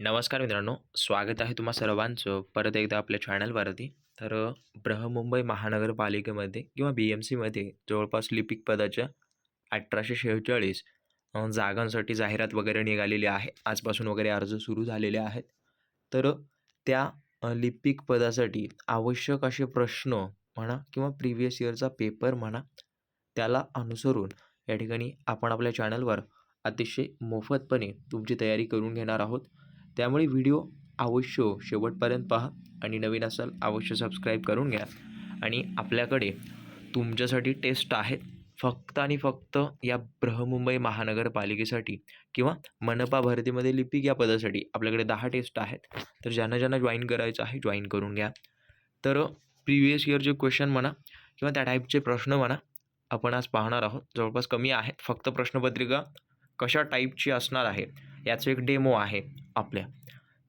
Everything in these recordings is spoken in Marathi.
नमस्कार मित्रांनो स्वागत आहे तुम्हा सर्वांचं परत एकदा आपल्या चॅनलवरती तर बृहमुंबई महानगरपालिकेमध्ये किंवा बी एम सीमध्ये जवळपास लिपिक पदाच्या अठराशे शेहेचाळीस जागांसाठी जाहिरात वगैरे निघालेली आहे. आजपासून वगैरे अर्ज सुरू झालेले आहेत. तर त्या लिपिक पदासाठी आवश्यक असे प्रश्न म्हणा किंवा प्रिव्हियस इयरचा पेपर म्हणा त्याला अनुसरून या ठिकाणी आपण आपल्या चॅनलवर अतिशय मोफतपणे तुमची तयारी करून घेणार आहोत. त्यामुळे व्हिडिओ अवश्य शेवटपर्यंत पहा आणि नवीन असाल अवश्य सबस्क्राईब करून घ्या. आणि आपल्याकडे तुमच्यासाठी टेस्ट आहेत. फक्त आणि फक्त या बृहमुंबई महानगरपालिकेसाठी किंवा मनपा भरतीमध्ये लिपिक या पदासाठी आपल्याकडे दहा टेस्ट आहेत. तर ज्यांना ज्यांना जॉईन करायचं आहे जॉईन करून घ्या. तर प्रिव्हियस इयरचे क्वेश्चन म्हणा किंवा त्या टाईपचे प्रश्न म्हणा आपण आज पाहणार आहोत. जवळपास कमी आहेत. फक्त प्रश्नपत्रिका कशा टाईपची असणार आहे? याचं एक डेमो आहे आपल्या.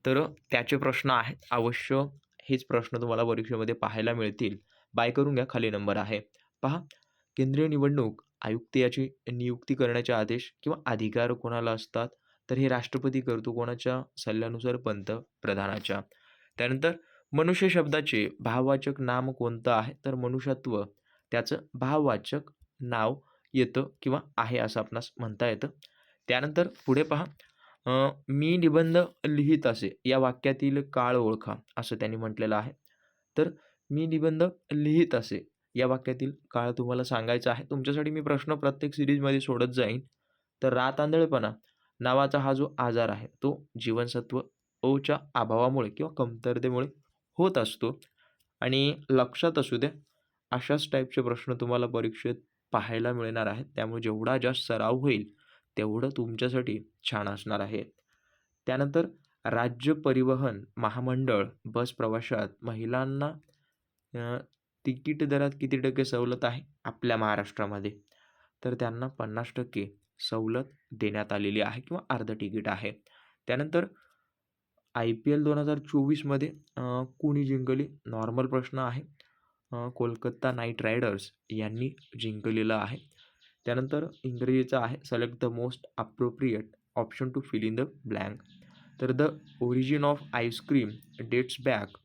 तर त्याचे प्रश्न आहेत. अवश्य हेच प्रश्न तुम्हाला परीक्षेमध्ये पाहायला मिळतील. बाय करून घ्या. खाली नंबर आहे. पहा. केंद्रीय निवडणूक आयुक्त याची नियुक्ती करण्याचे आदेश किंवा अधिकार कोणाला असतात? तर हे राष्ट्रपती करतो कोणाच्या? सल्ल्यानुसार पंतप्रधानाच्या त्यानंतर मनुष्य शब्दाचे भाववाचक नाम कोणतं आहे? तर मनुष्यत्व. त्याचं भाववाचक नाव येतं किंवा आहे असं आपणास म्हणता येतं. त्यानंतर पुढे पहा. मी निबंध लिहित असे या वाक्यातील काळ ओळखा असं त्यांनी म्हटलेलं आहे. तर मी निबंध लिहित असे या वाक्यातील काळ तुम्हाला सांगायचा आहे. तुमच्यासाठी मी प्रश्न प्रत्येक सिरीजमध्ये सोडत जाईन. तर रात आंधळेपणा नावाचा हा जो आजार आहे तो जीवनसत्व ओच्या अभावामुळे किंवा कमतरतेमुळे होत असतो. आणि लक्षात असू द्या अशाच टाईपचे प्रश्न तुम्हाला परीक्षेत पाहायला मिळणार आहेत. त्यामुळे जेवढा जास्त सराव होईल तेवढं तुमच्यासाठी छान असणार आहे. त्यानंतर राज्य परिवहन महामंडळ बस प्रवाशात महिलांना तिकीट दरात किती टक्के सवलत आहे आपल्या महाराष्ट्रामध्ये? तर त्यांना पन्नास टक्के सवलत देण्यात आलेली आहे किंवा अर्ध तिकीट आहे. त्यानंतर आय पी एल दोन हजार चोवीसमध्ये कोणी जिंकली? नॉर्मल प्रश्न आहे. कोलकाता नाईट रायडर्स यांनी जिंकलेलं आहे. त्यानंतर इंग्रजीचा आहे select the most appropriate option to fill in the blank तर the origin of ice cream dates back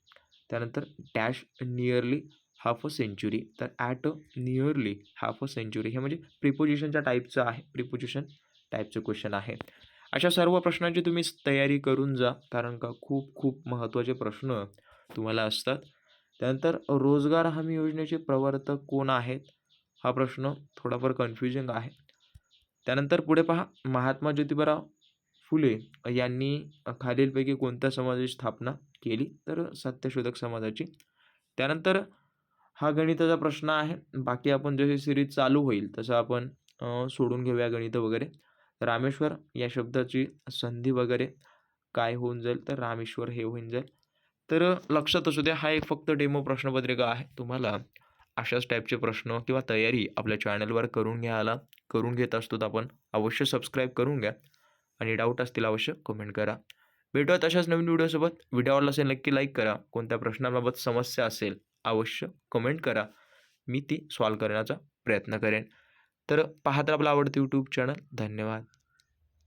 त्यानंतर dash nearly half a century तर at a nearly half a century हे म्हणजे प्रिपोजिशनच्या टाईपचं आहे प्रिपोजिशन टाईपचं क्वेश्चन आहे. अशा सर्व प्रश्नांची तुम्ही तयारी करून जा कारण का खूप खूप महत्त्वाचे प्रश्न तुम्हाला असतात. त्यानंतर रोजगार हमी योजनेचे प्रवर्तक कोण आहेत? हा प्रश्न थोडाफार कन्फ्युजिंग आहे. त्यानंतर पुढे पहा महात्मा ज्योतिबाराव फुले यांनी खालीलपैकी कोणत्या समाजाची स्थापना केली? तर सत्यशोधक समाजाची. त्यानंतर हा गणिताचा प्रश्न आहे. बाकी आपण जशी सिरीज चालू होईल तसं आपण सोडून घेऊया गणित वगैरे. रामेश्वर या शब्दाची संधी वगैरे काय होऊन जाईल? तर रामेश्वर हे होऊन जाईल. तर लक्षात असू द्या हा एक फक्त डेमो प्रश्नपत्रिका आहे. तुम्हाला अशाच टाईपचे प्रश्न किंवा तयारी आपल्या चॅनलवर करून घ्यायला करून घेत असतो आपण अवश्य सबस्क्राईब करून घ्या. आणि डाऊट असतील अवश्य कमेंट करा. भेटूया तशाच नवीन व्हिडिओसोबत व्हिडिओ आवडला असेल नक्की लाईक करा. कोणत्या प्रश्नाबाबत समस्या असेल अवश्य कमेंट करा. मी ती सॉल्व करण्याचा प्रयत्न करेन. तर पाहत आपला आवडतं यूट्यूब चॅनल धन्यवाद.